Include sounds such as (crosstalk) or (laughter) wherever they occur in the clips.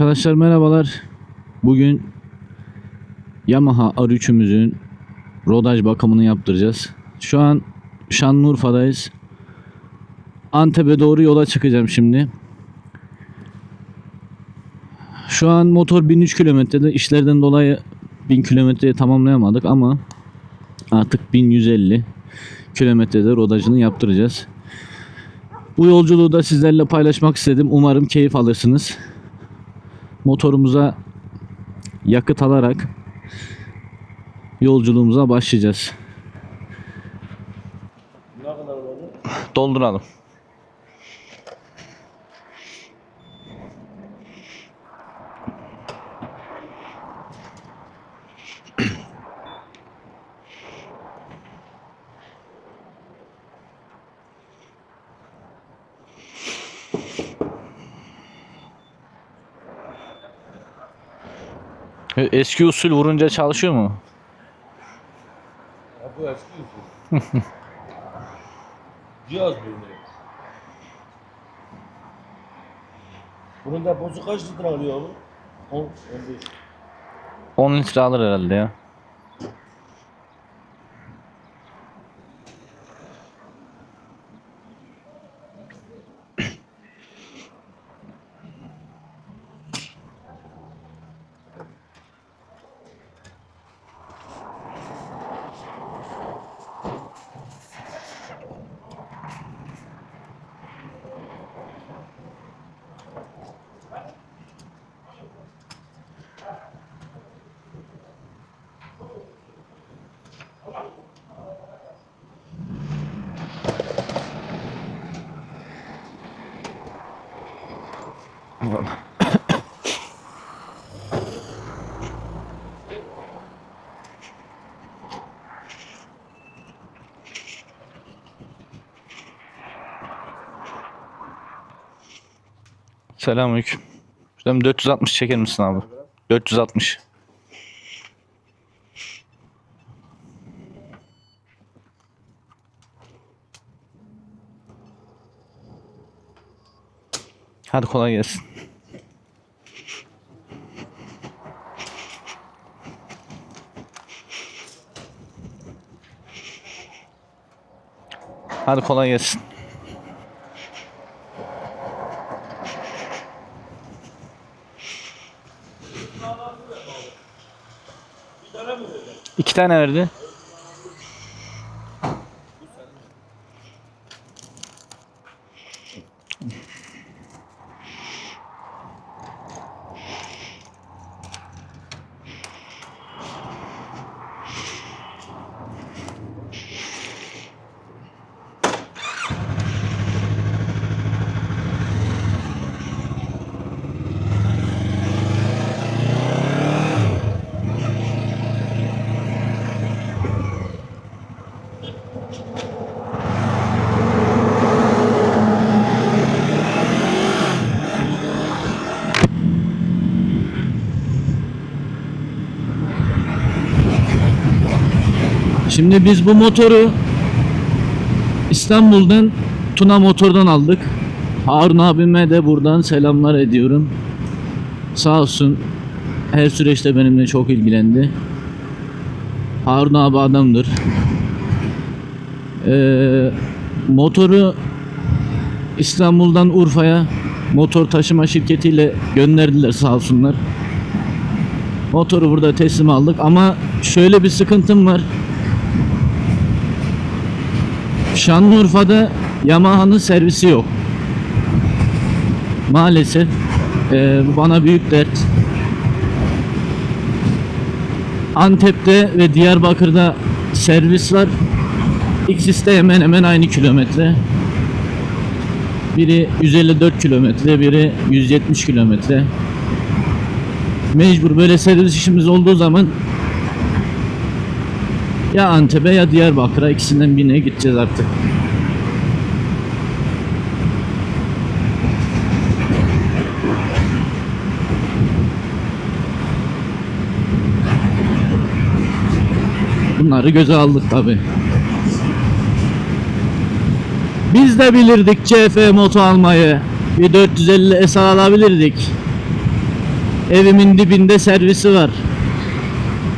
Arkadaşlar merhabalar. Bugün Yamaha R3'ümüzün rodaj bakımını yaptıracağız. Şu an Şanlıurfa'dayız. Antep'e doğru yola çıkacağım şimdi. Şu an motor 1003 kilometrede. İşlerden dolayı 1000 kilometreyi tamamlayamadık ama artık 1150 kilometrede rodajını yaptıracağız. Bu yolculuğu da sizlerle paylaşmak istedim. Umarım keyif alırsınız. Motorumuza yakıt alarak yolculuğumuza başlayacağız. Dolduralım. Eski usul vurunca çalışıyor mu? Ya bu eski usul. (laughs) Cihaz bulunuyor. Bunun deposu kaç litre alıyor abi? 10, 15. 10 litre alır herhalde ya. Selamünaleyküm. Şuradan bir 460 çeker misin abi? 460. Hadi kolay gelsin. Hadi kolay gelsin. Tane verdi. Şimdi biz bu motoru İstanbul'dan Tuna Motor'dan aldık. Harun abime de buradan selamlar ediyorum. Sağ olsun her süreçte benimle çok ilgilendi. Harun abi adamdır. Ee, motoru İstanbul'dan Urfa'ya motor taşıma şirketiyle gönderdiler sağ olsunlar. Motoru burada teslim aldık ama şöyle bir sıkıntım var. Şanlıurfa'da Yamaha'nın servisi yok. Maalesef eee, bu bana büyük dert. Antep'te ve Diyarbakır'da servis var. İkisi de hemen hemen aynı kilometre. Biri 154 kilometre, biri 170 kilometre. Mecbur böyle servis işimiz olduğu zaman ya Antep'e ya Diyarbakır'a ikisinden birine gideceğiz artık. Bunları göze aldık tabi. Biz de bilirdik CF moto almayı. Bir 450 SR alabilirdik. Evimin dibinde servisi var.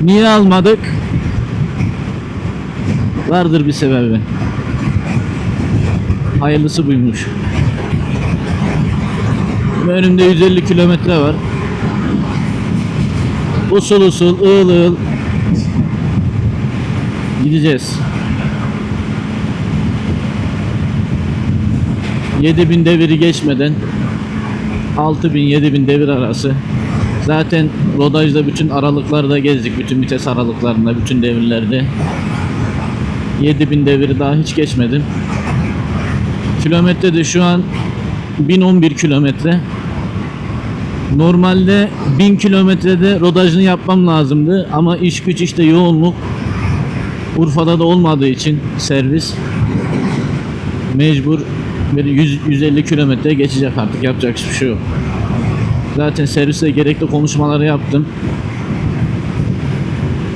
Niye almadık? Vardır bir sebebi. Hayırlısı buymuş. Önümde 150 kilometre var. Usul usul, ığıl ığıl gideceğiz. 7000 deviri geçmeden 6000 7000 devir arası. Zaten rodajda bütün aralıklarda gezdik. Bütün vites aralıklarında, bütün devirlerde. 7000 deviri daha hiç geçmedim. Kilometre de şu an 1011 kilometre. Normalde 1000 kilometrede rodajını yapmam lazımdı ama iş güç işte yoğunluk Urfa'da da olmadığı için servis mecbur bir 100, 150 kilometre geçecek artık yapacak hiçbir şey yok. Zaten serviste gerekli konuşmaları yaptım.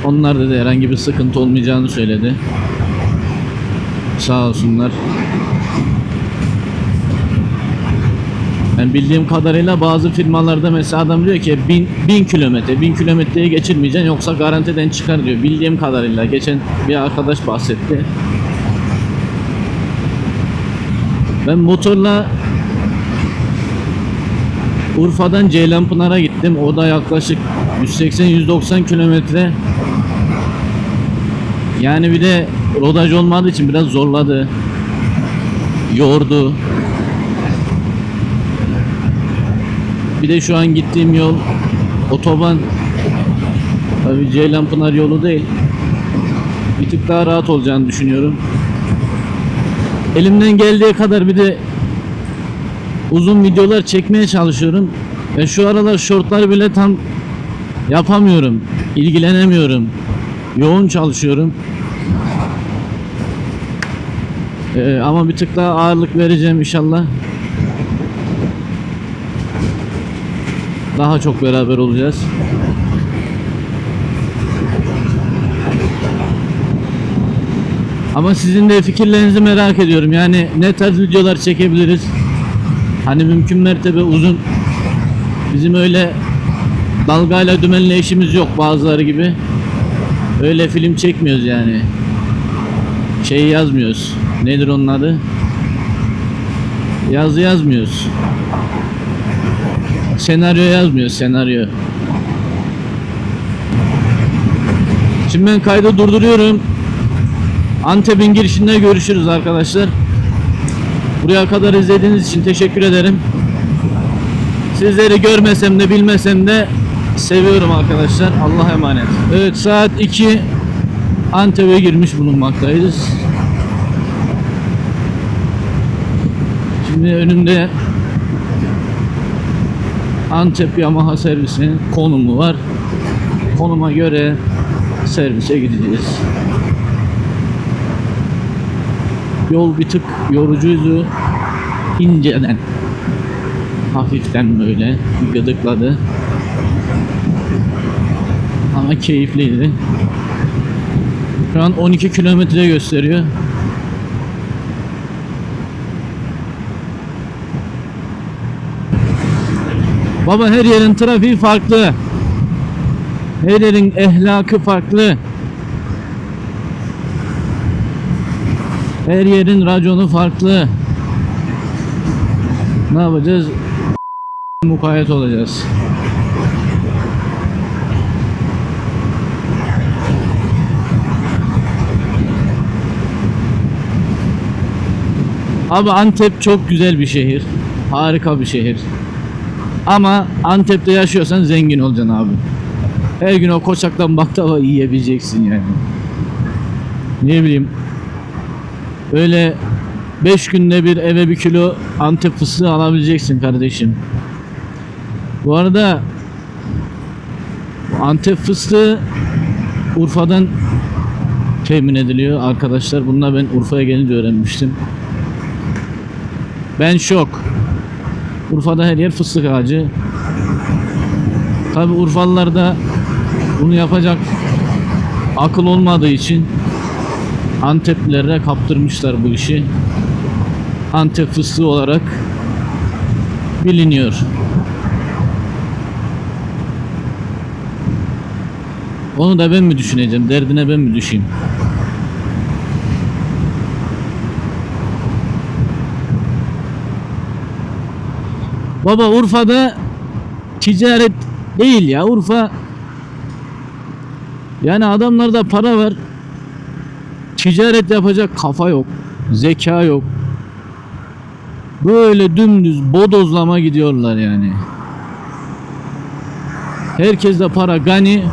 Onlar da herhangi bir sıkıntı olmayacağını söyledi. Sağ olsunlar. Ben bildiğim kadarıyla bazı firmalarda mesela adam diyor ki 1000 1000 kilometre 1000 kilometreyi geçirmeyeceksin yoksa garantiden çıkar diyor. Bildiğim kadarıyla geçen bir arkadaş bahsetti. Ben motorla Urfa'dan Ceylanpınar'a gittim. O da yaklaşık 180-190 kilometre. Yani bir de rodaj olmadığı için biraz zorladı. Yordu. Bir de şu an gittiğim yol otoban. Tabii Ceylanpınar yolu değil. Bir tık daha rahat olacağını düşünüyorum. Elimden geldiği kadar bir de uzun videolar çekmeye çalışıyorum. Ve şu aralar shortlar bile tam yapamıyorum. ilgilenemiyorum. Yoğun çalışıyorum. Ee, ama bir tık daha ağırlık vereceğim inşallah. Daha çok beraber olacağız. Ama sizin de fikirlerinizi merak ediyorum. Yani ne tarz videolar çekebiliriz? Hani mümkün mertebe uzun. Bizim öyle dalgayla dümenle işimiz yok bazıları gibi. Öyle film çekmiyoruz yani. Şey yazmıyoruz. Nedir onun adı? Yazı yazmıyoruz. Senaryo yazmıyoruz senaryo. Şimdi ben kaydı durduruyorum. Antep'in girişinde görüşürüz arkadaşlar. Buraya kadar izlediğiniz için teşekkür ederim. Sizleri görmesem de bilmesem de seviyorum arkadaşlar. Allah'a emanet. Evet saat 2 Antep'e girmiş bulunmaktayız. Şimdi önümde Antep Yamaha servisinin konumu var. Konuma göre servise gideceğiz. Yol bir tık yorucuydu. İnceden. Hafiften böyle bir gıdıkladı. Ama keyifliydi. Şu an 12 kilometre gösteriyor. Baba her yerin trafiği farklı. Her yerin ehlakı farklı. Her yerin raconu farklı. Ne yapacağız? (laughs) Mukayyet olacağız. Abi Antep çok güzel bir şehir. Harika bir şehir. Ama Antep'te yaşıyorsan zengin olacaksın abi. Her gün o koçaktan baklava yiyebileceksin yani. Ne bileyim. Öyle 5 günde bir eve bir kilo Antep fıstığı alabileceksin kardeşim. Bu arada Antep fıstığı Urfa'dan temin ediliyor arkadaşlar. Bununla ben Urfa'ya gelince öğrenmiştim. Ben şok. Urfa'da her yer fıstık ağacı. Tabi Urfalılar da bunu yapacak akıl olmadığı için Anteplilere kaptırmışlar bu işi. Antep fıstığı olarak biliniyor. Onu da ben mi düşüneceğim? Derdine ben mi düşeyim? Baba Urfa'da ticaret değil ya. Urfa yani adamlarda para var. Ticaret yapacak kafa yok. Zeka yok. Böyle dümdüz bodozlama gidiyorlar yani. Herkes de para gani.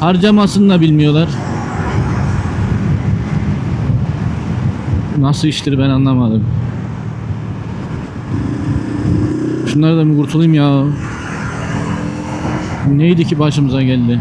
Harcamasını da bilmiyorlar. Nasıl iştir ben anlamadım. Şunlardan bir kurtulayım ya. Neydi ki başımıza geldi?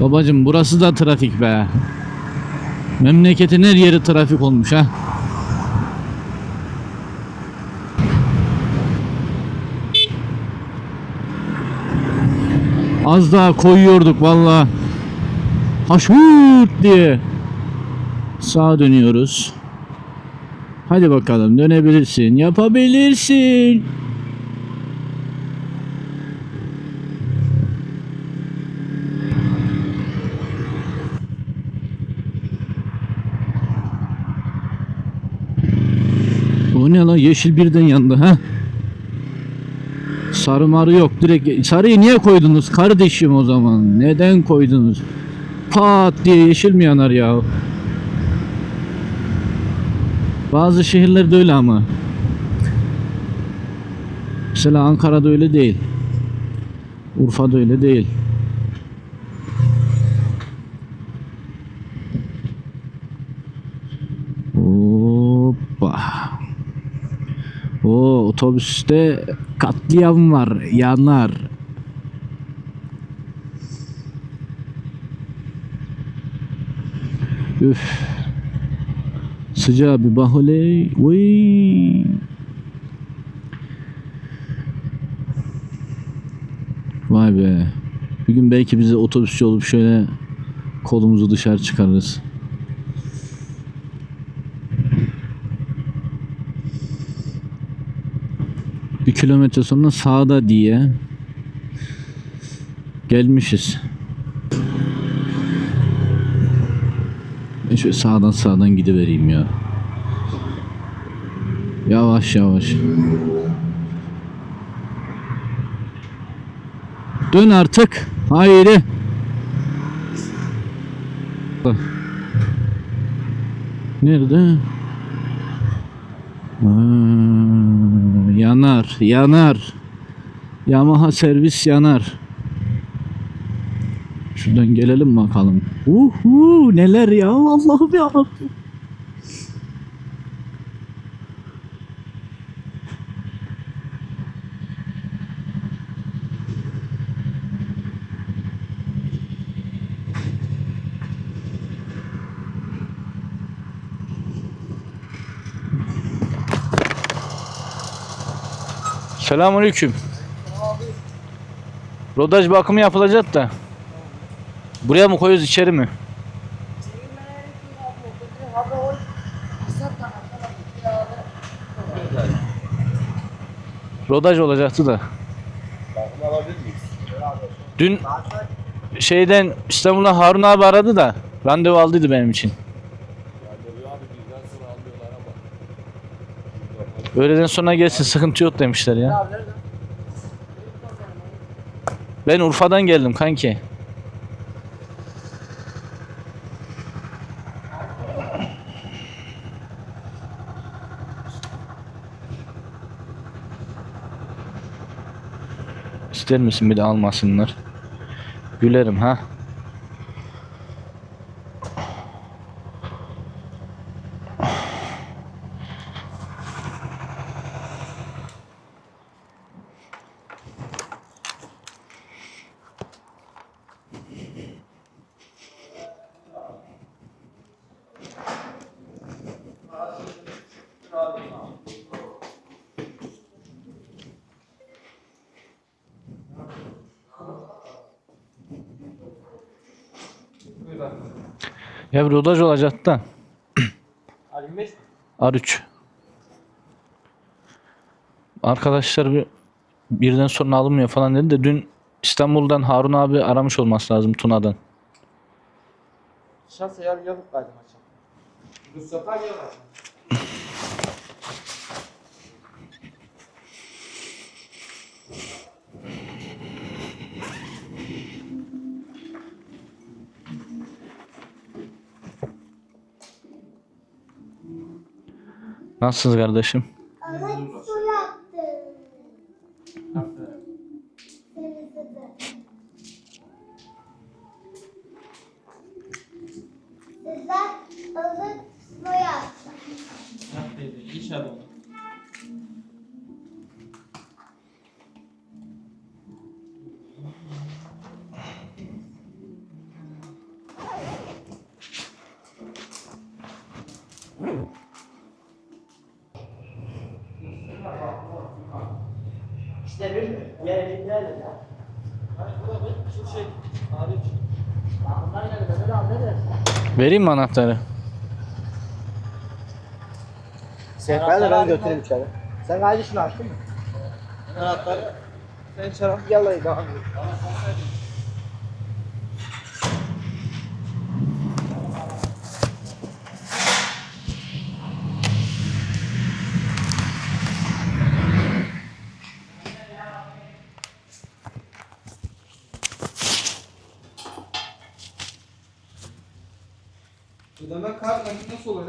Babacım burası da trafik be. Memleketin her yeri trafik olmuş ha. Az daha koyuyorduk valla. Haşut diye. Sağa dönüyoruz. Hadi bakalım dönebilirsin. Yapabilirsin. Lan yeşil birden yandı ha? Sarı marı yok direkt sarıyı niye koydunuz kardeşim o zaman? Neden koydunuz? Pat diye yeşil mi yanar ya? Bazı şehirlerde öyle ama. Mesela Ankara'da öyle değil. Urfa'da öyle değil O otobüste katliam var. Yanar. Üf. Sıcağı bir bahole. Vay. Vay be. Bir gün belki bize otobüsçü olup şöyle kolumuzu dışarı çıkarırız. Bir kilometre sonra sağda diye gelmişiz. Ben şöyle sağdan sağdan gidivereyim ya. Yavaş yavaş. Dön artık. Haydi. Nerede? Aa, yanar, yanar. Yamaha servis yanar. Şuradan gelelim bakalım. Uhu neler ya Allah'ım ya. Selamünaleyküm. Rodaj bakımı yapılacak da. Buraya mı koyuyoruz içeri mi? Rodaj olacaktı da. Dün şeyden İstanbul'dan Harun abi aradı da randevu aldıydı benim için. Randevu abi birden sonra almıyorlar ama. Öğleden sonra gelsin sıkıntı yok demişler ya. Ben Urfa'dan geldim kanki. İster misin bir de almasınlar? Gülerim ha. Ya bir rodaj olacaktı da. R25 R3. Arkadaşlar bir birden sonra alınmıyor falan dedi de dün İstanbul'dan Harun abi aramış olması lazım Tuna'dan. şans ayar yazıp kaydım açalım. Mustafa gel Nasılsınız kardeşim? Vereyim mi anahtarı? Ben de ben götüreyim içeri. Sen kardeşini açtın mı? Anahtarı. Sen içeri yalayı da Ödeme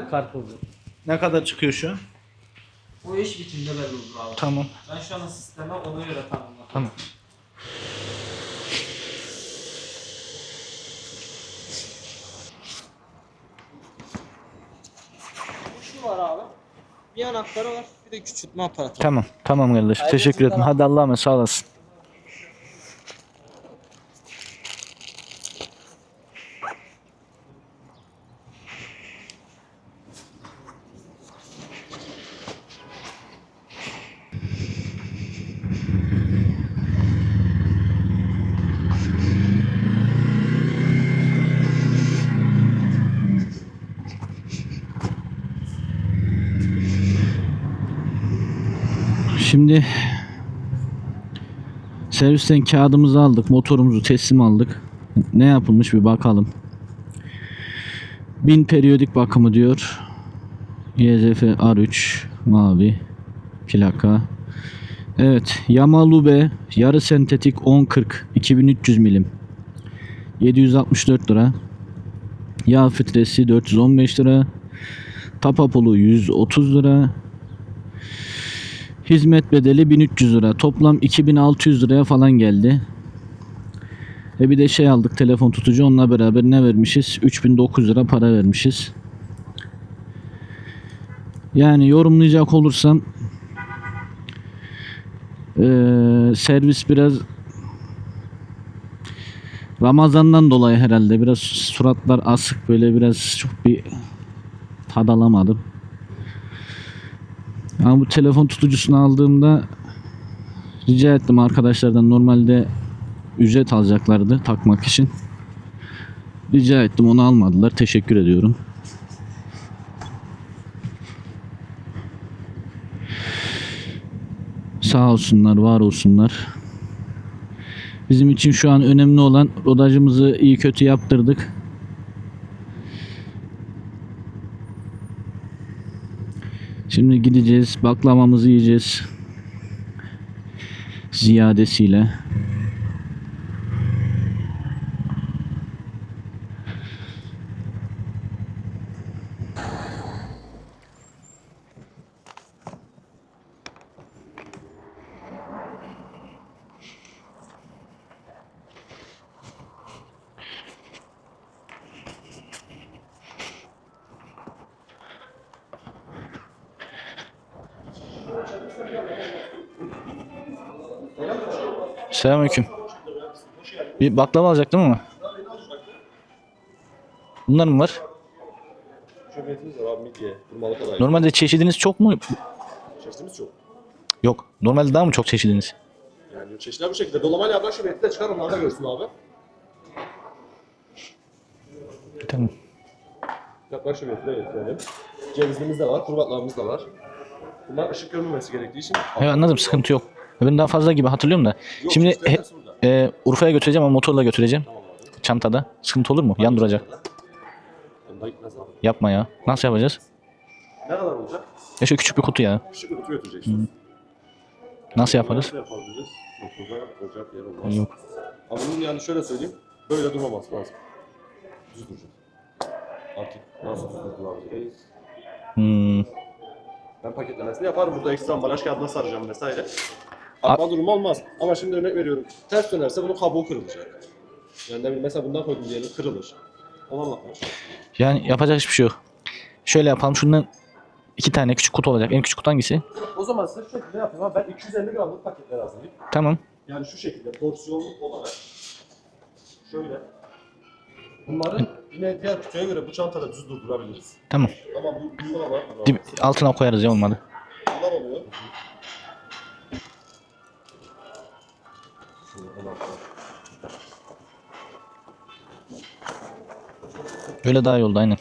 Kart oldu. Ne kadar çıkıyor şu an? O iş bitimde belli olur abi. Tamam. Ben şu an sisteme ona göre tanımladım. Tamam. Şu var abi. Bir anahtarı var, bir de küçültme aparatı. var. Tamam. Tamam kardeşim. Teşekkür ederim. Hadi Allah'a emanet sağ olasın. Şimdi servisten kağıdımızı aldık, motorumuzu teslim aldık. Ne yapılmış bir bakalım. Bin periyodik bakımı diyor. YZF R3 mavi plaka. Evet, Yamalube yarı sentetik 1040 2300 milim. 764 lira. Yağ filtresi 415 lira. Tapapolu 130 lira. Hizmet bedeli 1300 lira. Toplam 2600 liraya falan geldi. E bir de şey aldık telefon tutucu onunla beraber ne vermişiz? 3900 lira para vermişiz. Yani yorumlayacak olursam eee, servis biraz Ramazan'dan dolayı herhalde biraz suratlar asık böyle biraz çok bir tad alamadım. Ama bu telefon tutucusunu aldığımda rica ettim arkadaşlardan normalde ücret alacaklardı takmak için. Rica ettim onu almadılar. Teşekkür ediyorum. Sağ olsunlar, var olsunlar. Bizim için şu an önemli olan rodajımızı iyi kötü yaptırdık. Şimdi gideceğiz, baklavamızı yiyeceğiz. Ziyadesiyle. Selamünaleyküm. Bir baklava alacaktım ama. Bunlar mı var? Şöbiyetimiz var abi midye. Durmalı kadar. Normalde çeşidiniz çok mu? Çeşitimiz çok. Yok. Normalde daha mı çok çeşidiniz? Yani çeşitler bu şekilde. Dolamayla yapılan şöbiyeti de çıkar onları da görsün abi. Tamam. Yaklaş şöyle şuraya getirelim. Cevizimiz de var, kurbatlarımız da var. Bunlar ışık görmemesi gerektiği için Evet anladım sıkıntı yok. Ben daha fazla gibi hatırlıyorum da. Yok, Şimdi işte he- hepsi burada. E, Urfa'ya götüreceğim ama motorla götüreceğim. Çantada. Sıkıntı olur mu? Yan duracak. Yapma ya. Nasıl yapacağız? Ne kadar olacak? Ya şu küçük bir kutu ya. Küçük bir kutu götüreceksin. Nasıl yaparız? Nasıl yapabiliriz? Yok, burada olacak yer olmaz. Yok. Ama bunun yani şöyle söyleyeyim. Böyle durmaması lazım. Düz duracak. Artık nasıl düz durabiliriz? Hmm. Ben paketlemesini yaparım. Burada ekstra ambalaj kağıdına saracağım vesaire. Atma durumu olmaz. Ama şimdi örnek veriyorum. Ters dönerse bunun kabuğu kırılacak. Yani ne bileyim mesela bundan koydum diyelim kırılır. Onu çalışıyorum. Yani yapacak hiçbir şey yok. Şöyle yapalım. Şundan iki tane küçük kutu olacak. En küçük kutu hangisi? O zaman size şu şekilde yapayım ama ben 250 gramlık paketler hazırlayayım. Tamam. Yani şu şekilde porsiyonlu olarak şöyle bunları yine diğer kutuya göre bu çantada düz durdurabiliriz. Tamam. Ama bu bunlar var. Dip, altına koyarız ya olmadı. Bunlar oluyor. Şöyle en altta. Öyle daha iyi oldu aynen.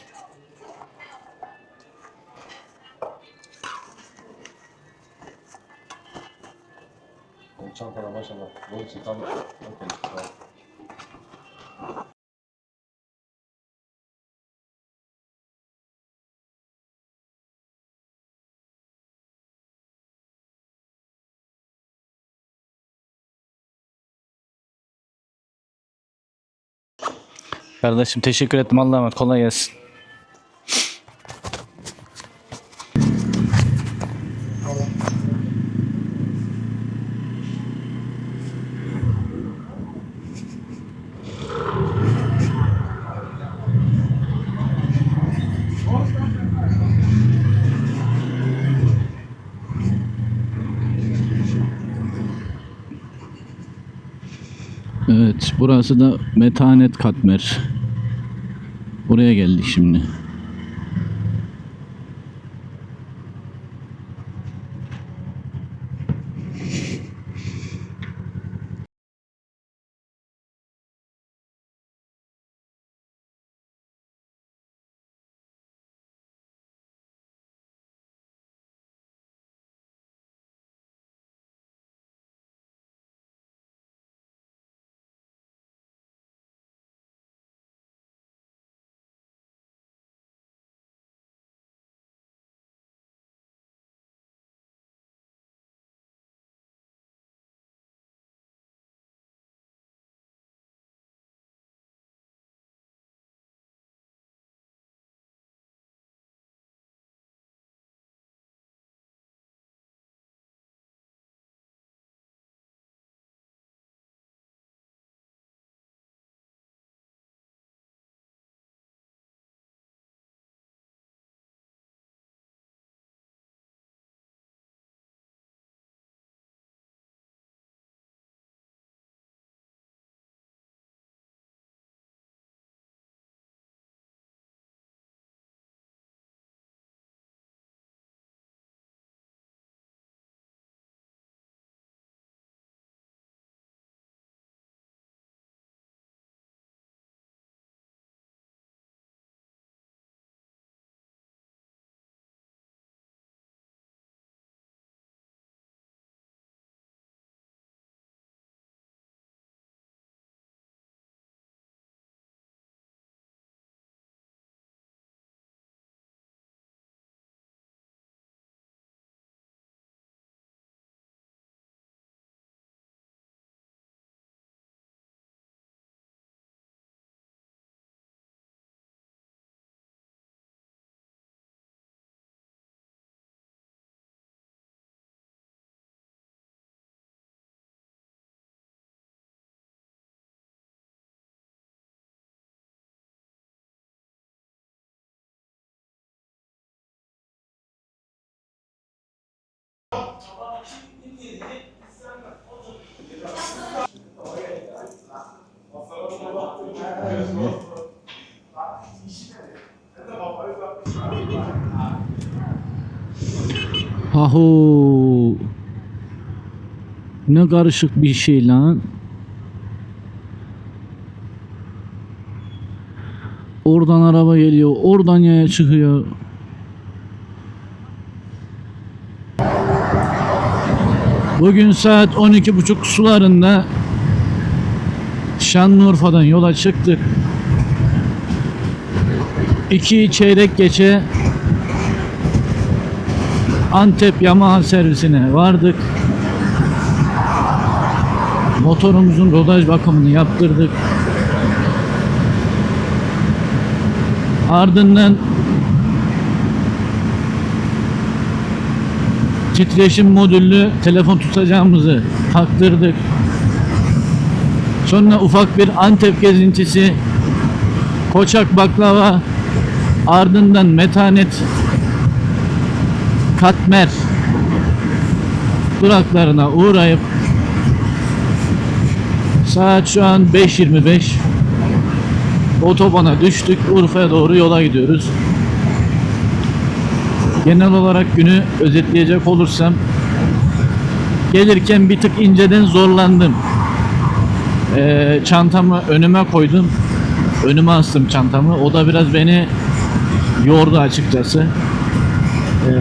Kardeşim teşekkür ettim. Allah'a emanet. Kolay gelsin. Evet, burası da Metanet Katmer. Buraya geldik şimdi. Ahu. Ne karışık bir şey lan. Oradan araba geliyor. Oradan yaya çıkıyor. Bugün saat 12.30 sularında Şanlıurfa'dan yola çıktık. İki çeyrek geçe Antep Yamaha servisine vardık. Motorumuzun rodaj bakımını yaptırdık. Ardından titreşim modüllü telefon tutacağımızı taktırdık. Sonra ufak bir Antep gezintisi, Koçak baklava, ardından metanet, katmer duraklarına uğrayıp saat şu an 5.25 otobana düştük Urfa'ya doğru yola gidiyoruz. Genel olarak günü özetleyecek olursam gelirken bir tık inceden zorlandım. Ee, çantamı önüme koydum. Önüme astım çantamı. O da biraz beni yordu açıkçası. Ee,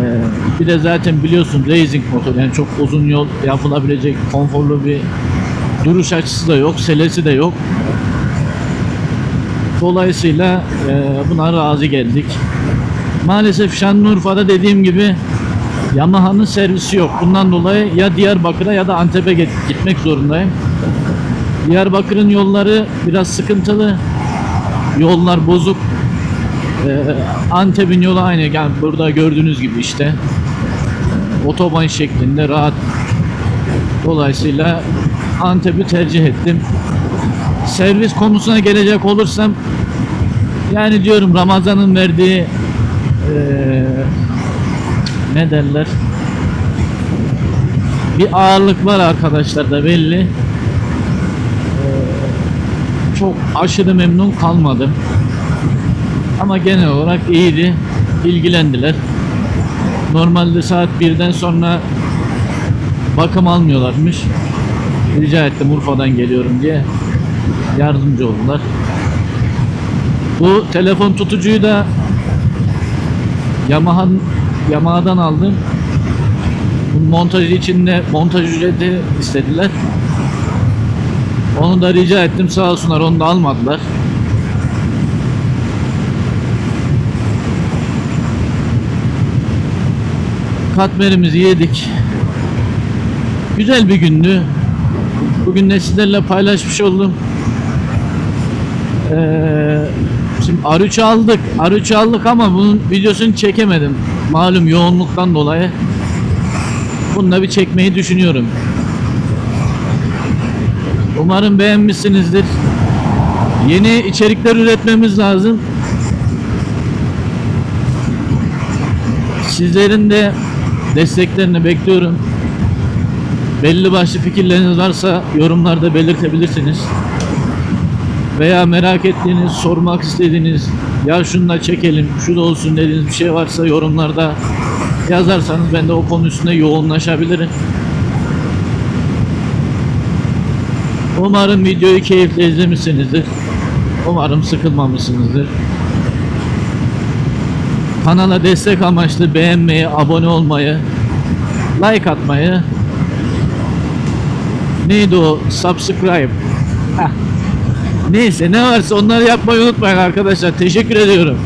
bir de zaten biliyorsun racing motor yani çok uzun yol yapılabilecek konforlu bir duruş açısı da yok, selesi de yok. Dolayısıyla e, buna razı geldik. Maalesef Şanlıurfa'da dediğim gibi Yamaha'nın servisi yok. Bundan dolayı ya Diyarbakır'a ya da Antep'e git- gitmek zorundayım. Diyarbakır'ın yolları biraz sıkıntılı. Yollar bozuk. Ee, Antep'in yolu aynı. Yani burada gördüğünüz gibi işte. Otoban şeklinde rahat. Dolayısıyla Antep'i tercih ettim. Servis konusuna gelecek olursam yani diyorum Ramazan'ın verdiği eee, ne derler bir ağırlık var arkadaşlar da belli. Eee, çok aşırı memnun kalmadım. Ama genel olarak iyiydi. ilgilendiler. Normalde saat 1'den sonra bakım almıyorlarmış. Rica ettim Urfa'dan geliyorum diye. Yardımcı oldular. Bu telefon tutucuyu da Yamaha Yamaha'dan aldım. Bu montajı için de montaj ücreti istediler. Onu da rica ettim sağ olsunlar onu da almadılar. Katmerimizi yedik. Güzel bir gündü. Bugün de sizlerle paylaşmış oldum. Ee, şimdi R3 aldık. R3 aldık ama bunun videosunu çekemedim. Malum yoğunluktan dolayı. Bunu da bir çekmeyi düşünüyorum. Umarım beğenmişsinizdir. Yeni içerikler üretmemiz lazım. Sizlerin de desteklerini bekliyorum. Belli başlı fikirleriniz varsa yorumlarda belirtebilirsiniz. Veya merak ettiğiniz, sormak istediğiniz, ya şunu da çekelim, şu da olsun dediğiniz bir şey varsa yorumlarda yazarsanız ben de o konu üstünde yoğunlaşabilirim. Umarım videoyu keyifle izlemişsinizdir. Umarım sıkılmamışsınızdır. Kanala destek amaçlı beğenmeyi, abone olmayı, like atmayı, neydi o? Subscribe. Heh. Neyse ne varsa onları yapmayı unutmayın arkadaşlar. Teşekkür ediyorum.